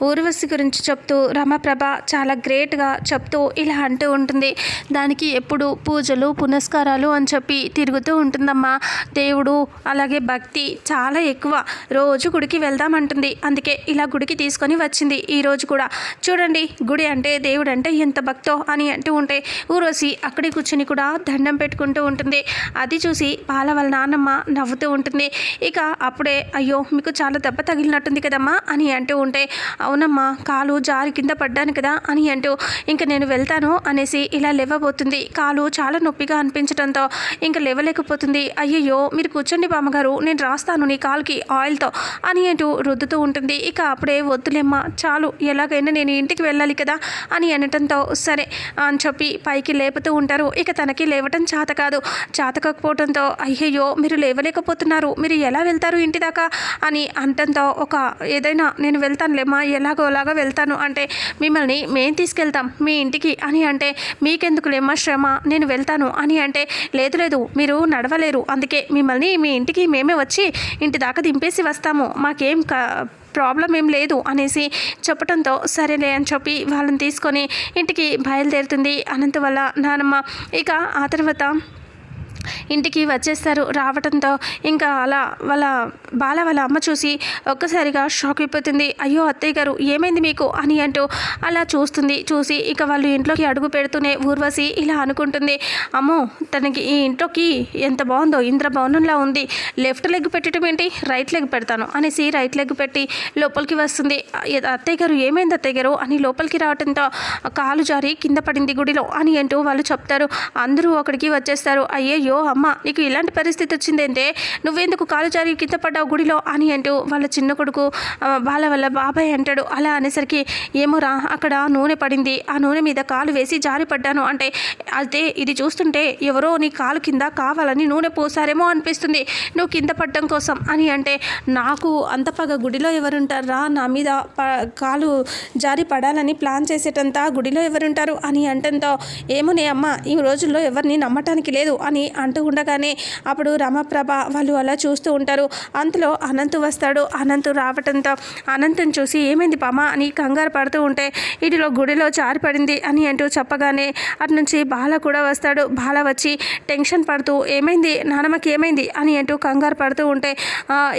ఊర్వశి గురించి చెప్తూ రమప్రభ చాలా గ్రేట్గా చెప్తూ ఇలా అంటూ ఉంటుంది. దానికి ఎప్పుడు పూజలు పునస్కారాలు అని చెప్పి తిరుగుతూ ఉంటుందమ్మా. దేవుడు అలాగే భక్తి చాలా ఎక్కువ. రోజు గుడికి వెళ్దామంటుంది. అందుకే ఇలా గుడికి తీసుకొని వచ్చింది. ఈరోజు కూడా చూడండి గుడి అంటే దేవుడు అంటే ఎంత భక్తో అని అంటూ ఉంటే ఊర్వశి అక్కడే కూర్చుని కూడా దండం పెట్టుకుంటూ ఉంటుంది. అది చూసి బాల వాళ్ళ నాన్నమ్మ నవ్వుతూ ఉంటుంది. ఇక అప్పుడే అయ్యో మీకు చాలా దెబ్బ తగిలినట్టుంది కదమ్మా అని అంటూ ఉంటే అవునమ్మా కాలు జారి కింద పడ్డాను కదా అని అంటూ ఇంక నేను వెళ్తాను అనేసి ఇలా లేవబోతుంది. కాలు చాలా నొప్పిగా అనిపించడంతో ఇంక లేవలేకపోతుంది. అయ్యయ్యో మీరు కూర్చోండి బామ్మగారు నేను రాస్తాను నీ కాలుకి ఆయిల్తో అని అంటూ రుద్దుతూ ఉంటుంది. ఇక అప్పుడే వద్దులేమ్మా చాలు ఎలాగైనా నేను ఇంటికి వెళ్ళాలి కదా అని అనటంతో సరే అని చెప్పి పైకి లేపుతూ ఉంటారు. ఇక తనకి లేవటం చేత కాదు చేతకపోవడంతో అయ్యయ్యో మీరు లేవలేకపోతున్నారు మీరు ఎలా వెళ్తారు ఇంటి దాకా అని అంటంతో ఒక ఏదైనా నేను వెళ్తానులేమ్మా ఎలాగోలాగా వెళ్తాను. అంటే మిమ్మల్ని మేం తీసుకెళ్తాం మీ ఇంటికి అని అంటే మీకెందుకులేమ్మా శ్రమ నేను వెళ్తాను అని అంటే లేదు లేదు మీరు నడవలేరు. అందుకే మిమ్మల్ని మీ ఇంటికి మేమే వచ్చి ఇంటి దాకా దింపేసి వస్తాము. మాకేం ప్రాబ్లం ఏం లేదు అనేసి చెప్పడంతో సరేలే అని చెప్పి వాళ్ళని తీసుకొని ఇంటికి బయలుదేరుతుంది. అనంత వల్ల నానమ్మ ఇక ఆ తర్వాత ఇంటికి వచ్చేస్తారు. రావడంతో ఇంకా అలా వాళ్ళ బాల వాళ్ళ అమ్మ చూసి ఒక్కసారిగా షాక్ అయిపోతుంది. అయ్యో అత్తయ్య గారు ఏమైంది మీకు? అని అంటూ అలా చూస్తుంది. చూసి ఇక వాళ్ళు ఇంట్లోకి అడుగు పెడుతూనే ఊర్వశి ఇలా అనుకుంటుంది. అమ్మో తనకి ఈ ఇంట్లోకి ఎంత బాగుందో ఇంద్ర భవనంలా ఉంది. లెఫ్ట్ లెగ్ పెట్టడం ఏంటి? రైట్ లెగ్ పెడతాను అనేసి రైట్ లెగ్ పెట్టి లోపలికి వస్తుంది. అత్తయ్య గారు ఏమైంది అత్తయ్య గారు? అని లోపలికి రావడంతో కాలు జారి కింద పడింది గుడిలో అని అంటూ వాళ్ళు చెప్తారు. అందరూ అక్కడికి వచ్చేస్తారు. అయ్యయ్యో అమ్మ నీకు ఇలాంటి పరిస్థితి వచ్చిందంటే నువ్వెందుకు కాలు జారి కింద పడ్డావు గుడిలో అని అంటూ వాళ్ళ చిన్న కొడుకు వాళ్ళ వాళ్ళ బాబాయ్ అంటాడు. అలా అనేసరికి ఏమోరా అక్కడ నూనె పడింది. ఆ నూనె మీద కాలు వేసి జారి పడ్డాను అంటే అయితే ఇది చూస్తుంటే ఎవరో నీ కాలు కింద కావాలని నూనె పోసారేమో అనిపిస్తుంది. నువ్వు కింద పడ్డం కోసం అని అంటే నాకు అంత పగ గుడిలో ఎవరుంటారా? నా మీద ప కాలు జారి పడాలని ప్లాన్ చేసేటంత గుడిలో ఎవరుంటారు అని అంటంతో ఏమోనే అమ్మ ఈ రోజుల్లో ఎవరిని నమ్మటానికి లేదు అని అంటూ ఉండగానే అప్పుడు రమప్రభ వాళ్ళు అలా చూస్తూ ఉంటారు. అంతలో అనంత్ వస్తాడు. అనంత్ రావటంతో అనంతుని చూసి ఏమైంది పామ? అని కంగారు పడుతూ ఉంటే ఇటులో గుడిలో జారిపడింది అని అంటూ చెప్పగానే అటు నుంచి బాల కూడా వస్తాడు. బాల వచ్చి టెన్షన్ పడుతూ ఏమైంది? నానమ్మకి ఏమైంది? అని అంటూ కంగారు పడుతూ ఉంటే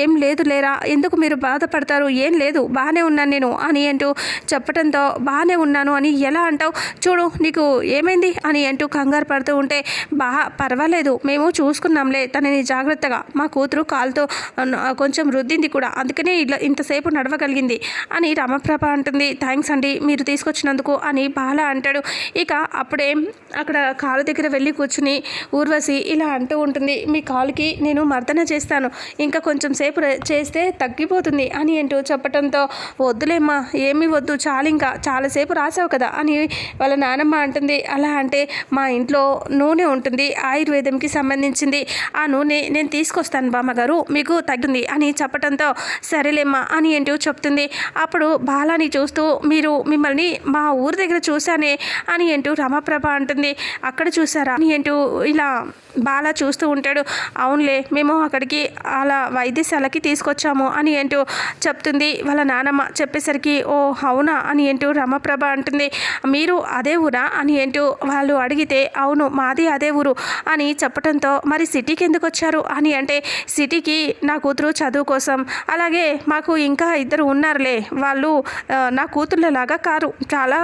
ఏం లేదు లేరా? ఎందుకు మీరు బాధపడతారు? ఏం లేదు. బాగానే ఉన్నాను నేను అని అంటూ చెప్పడంతో బాగానే ఉన్నాను అని ఎలా అంటావు? చూడు నీకు ఏమైంది? అని అంటూ కంగారు పడుతూ ఉంటే బా పర్వాలేదు. మేము చూసుకున్నాంలే. తనని జాగ్రత్తగా. మా కూతురు కాలుతో కొంచెం రుద్దింది కూడా. అందుకనే ఇలా ఇంతసేపు నడవగలిగింది. అని రమప్రభ అంటుంది. థ్యాంక్స్ అండి. మీరు తీసుకొచ్చినందుకు అని బాల అంటాడు. ఇక అప్పుడే అక్కడ కాలు దగ్గర వెళ్ళి కూర్చుని ఊర్వశి ఇలా అంటూ ఉంటుంది. మీ కాలుకి నేను మర్దన చేస్తాను. ఇంకా కొంచెం సేపు చేస్తే తగ్గిపోతుంది అని అంటూ చెప్పడంతో వద్దులేమ్మా. ఏమీ వద్దు. చాలు ఇంకా. చాలాసేపు రాసావు కదా అని వాళ్ళ నానమ్మ అంటుంది. అలా అంటే మా ఇంట్లో నూనె ఉంటుంది. ఆయుర్వేదంకి సంబంధించింది. ఆ నూనె నేను తీసుకొస్తాను బామ్మగారు మీకు తగ్గింది అని చెప్పడంతో సరేలేమ్మా అని ఏంటో చెప్తుంది. అప్పుడు బాలాని చూస్తూ మీరు మిమ్మల్ని మా ఊరి దగ్గర చూశానే అని ఏంటూ రమప్రభ అంటుంది. అక్కడ చూసారా అని ఏంటూ ఇలా బాలా చూస్తూ ఉంటాడు. అవునులే మేము అక్కడికి అలా వైద్యశాలకి తీసుకొచ్చాము అని ఏంటూ చెప్తుంది వాళ్ళ నానమ్మ చెప్పేసరికి ఓ అవునా అని ఏంటూ రమప్రభ అంటుంది. మీరు అదే ఊరా అని అంటూ వాళ్ళు అడిగితే అవును మాది అదే ఊరు అని చెప్పడంతో మరి సిటీకి ఎందుకు వచ్చారు? అని అంటే సిటీకి నా కూతురు చదువు కోసం. అలాగే మాకు ఇంకా ఇద్దరు ఉన్నారులే. వాళ్ళు నా కూతుర్లలాగా కారు. చాలా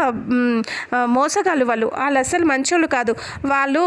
మోసగాళ్ళు వాళ్ళు. వాళ్ళు అసలు మంచోళ్ళు కాదు. వాళ్ళు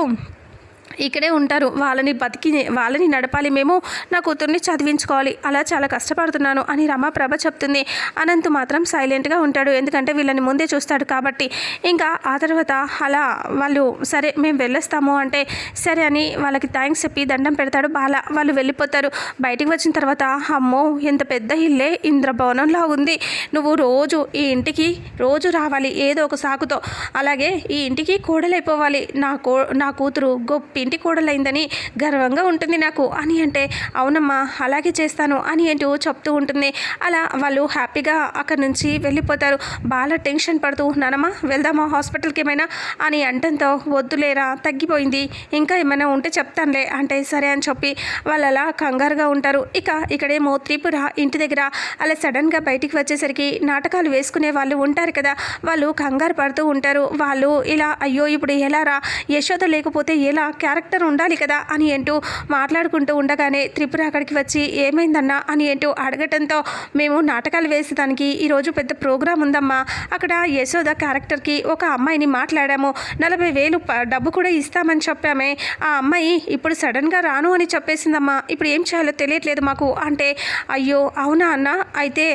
ఇక్కడే ఉంటారు. వాళ్ళని బతికి వాళ్ళని నడపాలి. మేము నా కూతుర్ని చదివించుకోవాలి. అలా చాలా కష్టపడుతున్నాను అని రమాప్రభ చెప్తుంది. అనంత్ మాత్రం సైలెంట్గా ఉంటాడు. ఎందుకంటే వీళ్ళని ముందే చూస్తాడు కాబట్టి. ఇంకా ఆ తర్వాత అలా వాళ్ళు సరే మేము వెళ్ళొస్తాము అంటే సరే అని వాళ్ళకి థ్యాంక్స్ చెప్పి దండం పెడతాడు బాల. వాళ్ళు వెళ్ళిపోతారు. బయటికి వచ్చిన తర్వాత అమ్మో ఎంత పెద్ద ఇల్లే ఇంద్రభవనంలా ఉంది. నువ్వు రోజు ఈ ఇంటికి రోజు రావాలి. ఏదో ఒక సాకుతో. అలాగే ఈ ఇంటికి కోడలైపోవాలి. నా కో నా కూతురు గొప్ప ఇంటి కూడలైందని గర్వంగా ఉంటుంది నాకు. అని అంటే అవునమ్మా అలాగే చేస్తాను అని అంటూ చెప్తూ ఉంటుంది. అలా వాళ్ళు హ్యాపీగా అక్కడి నుంచి వెళ్ళిపోతారు. బాగా టెన్షన్ పడుతూ నానమ్మ వెళ్దామా హాస్పిటల్కి ఏమైనా? అని అంటంతో వద్దులేరా తగ్గిపోయింది. ఇంకా ఏమైనా ఉంటే చెప్తానులే అంటే సరే అని చెప్పి వాళ్ళు అలా కంగారుగా ఉంటారు. ఇక ఇక్కడేమో త్రిపుర ఇంటి దగ్గర అలా సడన్గా బయటికి వచ్చేసరికి నాటకాలు వేసుకునే వాళ్ళు ఉంటారు కదా వాళ్ళు కంగారు పడుతూ ఉంటారు. వాళ్ళు ఇలా అయ్యో ఇప్పుడు ఎలా రా? యశోద లేకపోతే ఎలా? క్యారెక్టర్ ఉండాలి కదా అని అంటూ మాట్లాడుకుంటూ ఉండగానే త్రిపుర అక్కడికి వచ్చి ఏమైందన్నా? అని అంటూ అడగటంతో మేము నాటకాలు వేసేదానికి ఈరోజు పెద్ద ప్రోగ్రాం ఉందమ్మా. అక్కడ యశోద క్యారెక్టర్కి ఒక అమ్మాయిని మాట్లాడాము. నలభై వేలు డబ్బు కూడా ఇస్తామని చెప్పామే. ఆ అమ్మాయి ఇప్పుడు సడన్గా రాను అని చెప్పేసిందమ్మా. ఇప్పుడు ఏం చేయాలో తెలియట్లేదు మాకు. అంటే అయ్యో అవునా అన్న? అయితే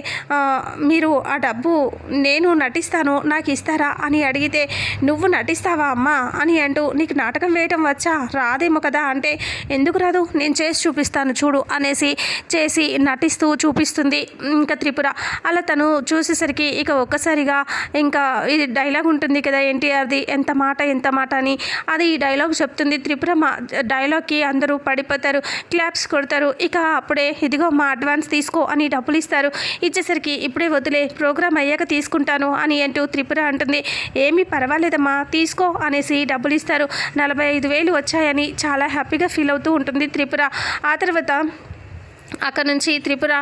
మీరు ఆ డబ్బు నేను నటిస్తాను. నాకు ఇస్తారా? అని అడిగితే నువ్వు నటిస్తావా అమ్మా? అని అంటూ నీకు నాటకం వేయటం వచ్చా? రాదేమో కదా అంటే ఎందుకు రాదు? నేను చేసి చూపిస్తాను చూడు అనేసి చేసి నటిస్తూ చూపిస్తుంది ఇంకా త్రిపుర. అలా తను చూసేసరికి ఇక ఒక్కసారిగా ఇంకా ఇది డైలాగ్ ఉంటుంది కదా ఎన్టీఆర్ది ఎంత మాట ఎంత మాట అని. అది ఈ డైలాగ్ చెప్తుంది త్రిపుర. మా డైలాగ్కి అందరూ పడిపోతారు క్లాప్స్ కొడతారు. ఇక అప్పుడే ఇదిగో మా అడ్వాన్స్ తీసుకో అని డబ్బులు ఇస్తారు. ఇచ్చేసరికి ఇప్పుడే వదిలే ప్రోగ్రామ్ అయ్యాక తీసుకుంటాను అని అంటూ త్రిపుర అంటుంది. ఏమీ పర్వాలేదమ్మా తీసుకో అనేసి డబ్బులు ఇస్తారు. నలభై ఐదు వేలు వచ్చి వచ్చాయని చాలా హ్యాపీగా ఫీల్ అవుతూ ఉంటుంది త్రిపుర. ఆ తర్వాత అక్కడ నుంచి త్రిపుర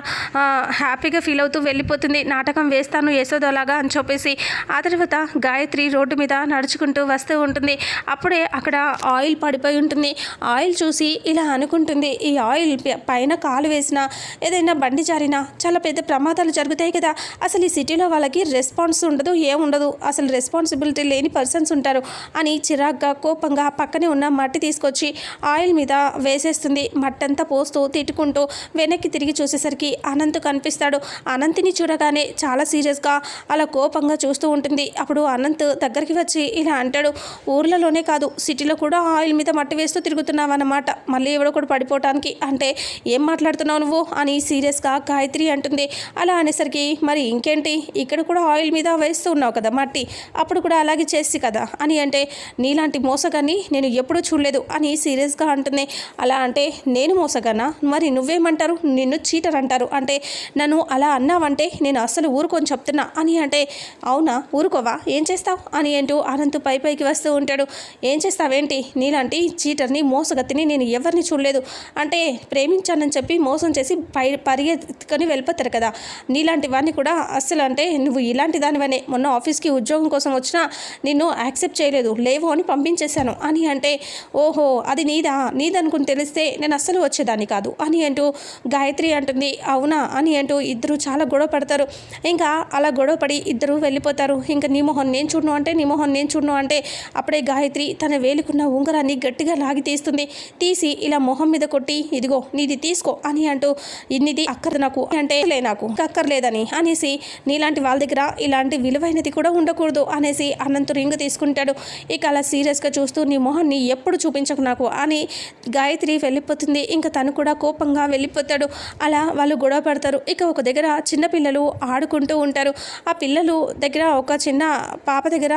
హ్యాపీగా ఫీల్ అవుతూ వెళ్ళిపోతుంది. నాటకం వేస్తాను యశోదలాగా అని చెప్పేసి ఆ తర్వాత గాయత్రి రోడ్డు మీద నడుచుకుంటూ వస్తూ ఉంటుంది. అప్పుడే అక్కడ ఆయిల్ పడిపోయి ఉంటుంది. ఆయిల్ చూసి ఇలా అనుకుంటుంది ఈ ఆయిల్ పైన కాలు వేసినా ఏదైనా బండి జారినా చాలా పెద్ద ప్రమాదాలు జరుగుతాయి కదా. అసలు ఈ సిటీలో వాళ్ళకి రెస్పాన్స్ ఉండదు ఏముండదు. అసలు రెస్పాన్సిబిలిటీ లేని పర్సన్స్ ఉంటారు అని చిరాగ్గా కోపంగా పక్కనే ఉన్న మట్టి తీసుకొచ్చి ఆయిల్ మీద వేసేస్తుంది. మట్టంతా పోస్తూ తిట్టుకుంటూ వెనక్కి తిరిగి చూసేసరికి అనంత్ కనిపిస్తాడు. అనంత్ని చూడగానే చాలా సీరియస్గా అలా కోపంగా చూస్తూ ఉంటుంది. అప్పుడు అనంత్ దగ్గరికి వచ్చి ఇలా అంటాడు ఊర్లలోనే కాదు సిటీలో కూడా ఆయిల్ మీద మట్టి వేస్తూ తిరుగుతున్నావు అన్నమాట మళ్ళీ ఎవడో కూడా పడిపోవటానికి అంటే ఏం మాట్లాడుతున్నావు నువ్వు? అని సీరియస్గా గాయత్రి అంటుంది. అలా అనేసరికి మరి ఇంకేంటి? ఇక్కడ కూడా ఆయిల్ మీద వేస్తూ ఉన్నావు కదా మట్టి. అప్పుడు కూడా అలాగే చేసి కదా? అని అంటే నీలాంటి మోసగాన్ని నేను ఎప్పుడూ చూడలేదు అని సీరియస్గా అంటుంది. అలా అంటే నేను మోసగానా? మరి నువ్వేమంటారు నిన్ను చీటర్ అంటారు. అంటే నన్ను అలా అన్నావంటే నేను అస్సలు ఊరుకొని చెప్తున్నా. అని అంటే అవునా ఊరుకోవా? ఏం చేస్తావు? అని అంటూ అనంత్ పై పైకి వస్తూ ఉంటాడు. ఏం చేస్తావేంటి? నీలాంటి చీటర్ని మోసగత్తిని నేను ఎవరిని చూడలేదు. అంటే ప్రేమించానని చెప్పి మోసం చేసి పై పరిగెత్తుకొని వెళ్ళిపోతారు కదా. నీలాంటి వాడిని కూడా అస్సలు అంటే నువ్వు ఇలాంటి దానివనే. మొన్న ఆఫీస్కి ఉద్యోగం కోసం వచ్చినా నిన్ను యాక్సెప్ట్ చేయలేదు. లేవు అని పంపించేశాను. అని అంటే ఓహో అది నీదా? నీదనుకుని తెలిస్తే నేను అస్సలు వచ్చేదాన్ని కాదు. అని అంటూ గాయత్రి అంటుంది అవునా? అని అంటూ ఇద్దరు చాలా గొడవ పడతారు. ఇంకా అలా గొడవ పడి ఇద్దరు వెళ్ళిపోతారు. ఇంకా నీ మొహం నేను చూడను అంటే నీ మొహం నేను చూడను అంటే అప్పుడే గాయత్రి తన వేలుకున్న ఉంగరాన్ని గట్టిగా లాగి తీస్తుంది. తీసి ఇలా మొహం మీద కొట్టి ఇదిగో నీది తీసుకో అని అంటూ ఇన్నిది అక్కర్ నాకు అంటే లే నాకు అక్కర్లేదని అనేసి నీలాంటి వాళ్ళ దగ్గర ఇలాంటి విలువైనది కూడా ఉండకూడదు అనేసి అనంత రింగ్ తీసుకుంటాడు. ఇక అలా సీరియస్గా చూస్తూ నీ మొహాన్ని ఎప్పుడు చూపించకు నాకు అని గాయత్రి వెళ్ళిపోతుంది. ఇంకా తను కూడా కోపంగా వెళ్ళిపో తీసుకొస్తాడు అలా వాళ్ళు గొడవ పడతారు. ఇక ఒక దగ్గర చిన్నపిల్లలు ఆడుకుంటూ ఉంటారు. ఆ పిల్లలు దగ్గర ఒక చిన్న పాప దగ్గర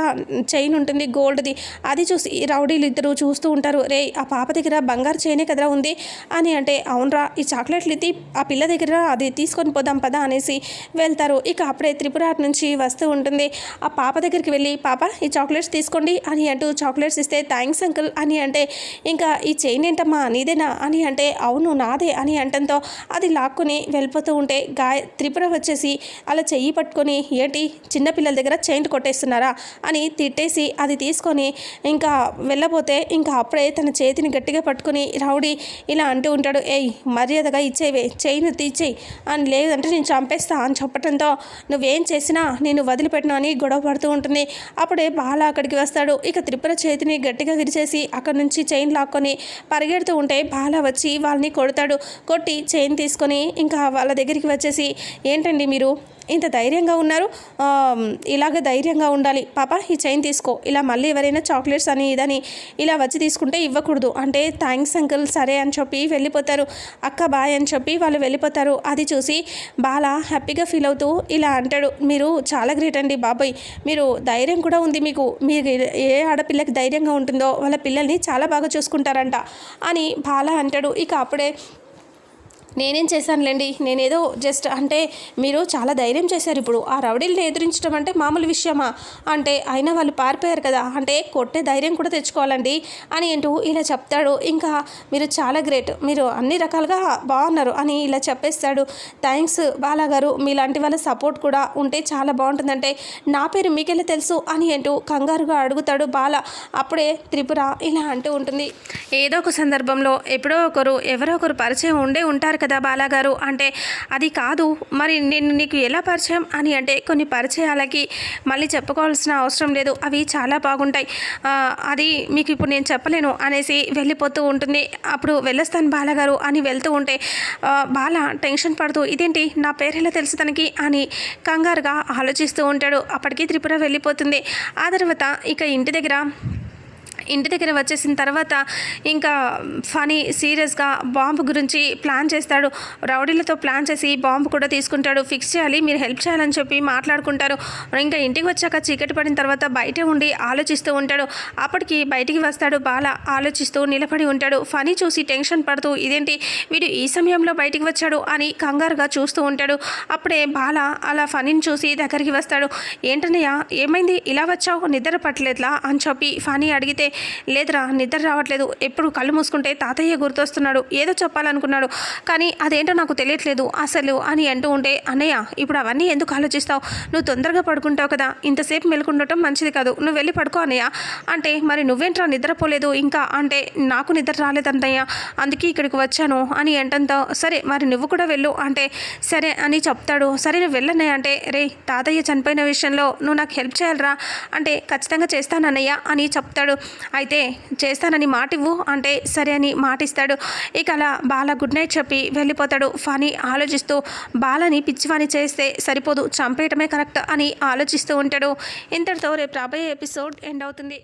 చైన్ ఉంటుంది గోల్డ్ది. అది చూసి రౌడీలు ఇద్దరు చూస్తూ ఉంటారు. రే ఆ పాప దగ్గర బంగారు చైనే కదరా ఉంది? అని అంటే అవునరా ఈ చాక్లెట్లు ఇది ఆ పిల్ల దగ్గర అది తీసుకొని పోదాం పదా అనేసి వెళ్తారు. ఇక అప్పుడే త్రిపుర నుంచి వస్తూ ఉంటుంది. ఆ పాప దగ్గరికి వెళ్ళి పాప ఈ చాక్లెట్స్ తీసుకోండి అని అంటూ చాక్లెట్స్ ఇస్తే థ్యాంక్స్ అంకుల్ అని అంటే ఇంకా ఈ చైన్ ఏంటమ్మా నీదేనా? అని అంటే అవును నాదే అని అంటంతో అది లాక్కుని వెళ్ళిపోతూ ఉంటే గాయ త్రిపుర వచ్చేసి అలా చెయ్యి పట్టుకొని ఏంటి చిన్నపిల్లల దగ్గర చైన్ కొట్టేస్తున్నారా? అని తిట్టేసి అది తీసుకొని ఇంకా వెళ్ళబోతే ఇంకా అప్పుడే తన చేతిని గట్టిగా పట్టుకొని రౌడీ ఇలా అంటూ ఉంటాడు ఏయ్ మర్యాదగా ఇచ్చేవే చైన్ తీచ్చేయి. అని లేదంటే నేను చంపేస్తా అని చెప్పడంతో నువ్వేం చేసినా నేను వదిలిపెట్టను అని గొడవ పడుతూ ఉంటుంది. అప్పుడే బాల అక్కడికి వస్తాడు. ఇక త్రిపుర చేతిని గట్టిగా విరిచేసి అక్కడ నుంచి చైన్ లాక్కొని పరిగెడుతూ ఉంటే బాల వచ్చి వాళ్ళని కొడతాడు. కొట్టి చైన్ తీసుకొని ఇంకా వాళ్ళ దగ్గరికి వచ్చేసి ఏంటండి మీరు ఇంత ధైర్యంగా ఉన్నారు? ఇలాగ ధైర్యంగా ఉండాలి. పాప ఈ చైన్ తీసుకో. ఇలా మళ్ళీ ఎవరైనా చాక్లెట్స్ అని ఇదని ఇలా వచ్చి తీసుకుంటే ఇవ్వకూడదు. అంటే థ్యాంక్స్ అంకుల్ సరే అని చెప్పి వెళ్ళిపోతారు. అక్క బాయ్ అని చెప్పి వాళ్ళు వెళ్ళిపోతారు. అది చూసి బాల హ్యాపీగా ఫీల్ అవుతూ ఇలా అంటాడు. మీరు చాలా గ్రేట్ అండి బాబాయ్. మీరు ధైర్యం కూడా ఉంది మీకు. మీరు ఏ ఆడపిల్లకి ధైర్యంగా ఉంటుందో వాళ్ళ పిల్లల్ని చాలా బాగా చూసుకుంటారంట అని బాల అంటాడు. ఇక అప్పుడే నేనేం చేశానులేండి నేనేదో జస్ట్ అంటే మీరు చాలా ధైర్యం చేశారు ఇప్పుడు. ఆ రౌడీల్ని ఎదిరించడం అంటే మామూలు విషయమా? అంటే అయినా వాళ్ళు పారిపోయారు కదా అంటే కొట్టే ధైర్యం కూడా తెచ్చుకోవాలండి అని అంటూ ఇలా చెప్తాడు. ఇంకా మీరు చాలా గ్రేట్ మీరు అన్ని రకాలుగా బాగున్నారు అని ఇలా చెప్పేస్తాడు. థ్యాంక్స్ బాలా గారు మీలాంటి వాళ్ళ సపోర్ట్ కూడా ఉంటే చాలా బాగుంటుందంటే నా పేరు మీకెలా తెలుసు అని అంటూ కంగారుగా అడుగుతాడు బాల. అప్పుడే త్రిపుర ఇలా అంటూ ఉంటుంది. ఏదో ఒక సందర్భంలో ఎప్పుడో ఒకరు ఎవరో ఒకరు పరిచయం ఉండే ఉంటారు కదా బాలాగారు? అంటే అది కాదు. మరి నేను నీకు ఎలా పరిచయం అని అంటే కొన్ని పరిచయాలకి మళ్ళీ చెప్పుకోవాల్సిన అవసరం లేదు. అవి చాలా బాగుంటాయి. అది మీకు ఇప్పుడు నేను చెప్పలేను అనేసి వెళ్ళిపోతూ ఉంటుంది. అప్పుడు వెళ్ళొస్తాను బాలగారు అని వెళ్తూ ఉంటే బాల టెన్షన్ పడుతూ ఇదేంటి? నా పేరు ఎలా తెలుసు తనకి? అని కంగారుగా ఆలోచిస్తూ ఉంటాడు. అప్పటికి త్రిపుర వెళ్ళిపోతుంది. ఆ తర్వాత ఇక ఇంటి దగ్గర ఇంటి దగ్గర వచ్చేసిన తర్వాత ఇంకా ఫనీ సీరియస్గా బాంబు గురించి ప్లాన్ చేస్తాడు. రౌడీలతో ప్లాన్ చేసి బాంబు కూడా తీసుకుంటాడు. ఫిక్స్ చేయాలి మీరు హెల్ప్ చేయాలని చెప్పి మాట్లాడుకుంటారు. ఇంకా ఇంటికి వచ్చాక చీకటి పడిన తర్వాత బయటే ఉండి ఆలోచిస్తూ ఉంటాడు. అప్పటికి బయటికి వస్తాడు బాల ఆలోచిస్తూ నిలబడి ఉంటాడు. ఫనీ చూసి టెన్షన్ పడుతూ ఇదేంటి? వీడు ఈ సమయంలో బయటికి వచ్చాడు? అని కంగారుగా చూస్తూ ఉంటాడు. అప్పుడే బాల అలా ఫనీని చూసి దగ్గరికి వస్తాడు. ఏంటన్నయ్య? ఏమైంది? ఇలా వచ్చావు? నిద్ర పట్టలేదులా? అని చెప్పి ఫనీ అడిగితే లేదురా నిద్ర రావట్లేదు. ఎప్పుడు కళ్ళు మూసుకుంటే తాతయ్య గుర్తొస్తున్నాడు. ఏదో చెప్పాలనుకున్నాడు. కానీ అదేంటో నాకు తెలియట్లేదు. అసలు అని అంటూ ఉంటే అన్నయ్య ఇప్పుడు అవన్నీ ఎందుకు ఆలోచిస్తావు? నువ్వు తొందరగా పడుకుంటావు కదా. ఇంతసేపు మెలుకుండటం మంచిది కాదు. నువ్వు వెళ్ళి పడుకో అన్నయ్య. అంటే మరి నువ్వేంట్రా నిద్రపోలేదు? ఇంకా అంటే నాకు నిద్ర రాలేదన్నయ్య. అందుకే ఇక్కడికి వచ్చాను. అని అంటంతో సరే మరి నువ్వు కూడా వెళ్ళు. అంటే సరే అని చెప్తాడు. సరే నువ్వు వెళ్ళన్నయ్య. అంటే రే తాతయ్య చనిపోయిన విషయంలో నువ్వు నాకు హెల్ప్ చేయాలరా. అంటే ఖచ్చితంగా చేస్తానన్నయ్య అని చెప్తాడు. అయితే చేస్తానని మాట ఇవ్వు అంటే సరే అని మాట ఇస్తాడు ఇక అలా బాల గుడ్ నైట్ చెప్పి వెళ్ళిపోతాడు. ఫనీ ఆలోచిస్తూ బాలని పిచ్చివాణి చేస్తే సరిపోదు చంపేయటమే కరెక్ట్ అని ఆలోచిస్తూ ఉంటాడు. ఇంతటితో రేపు రాబోయే ఎపిసోడ్ ఎండ్ అవుతుంది.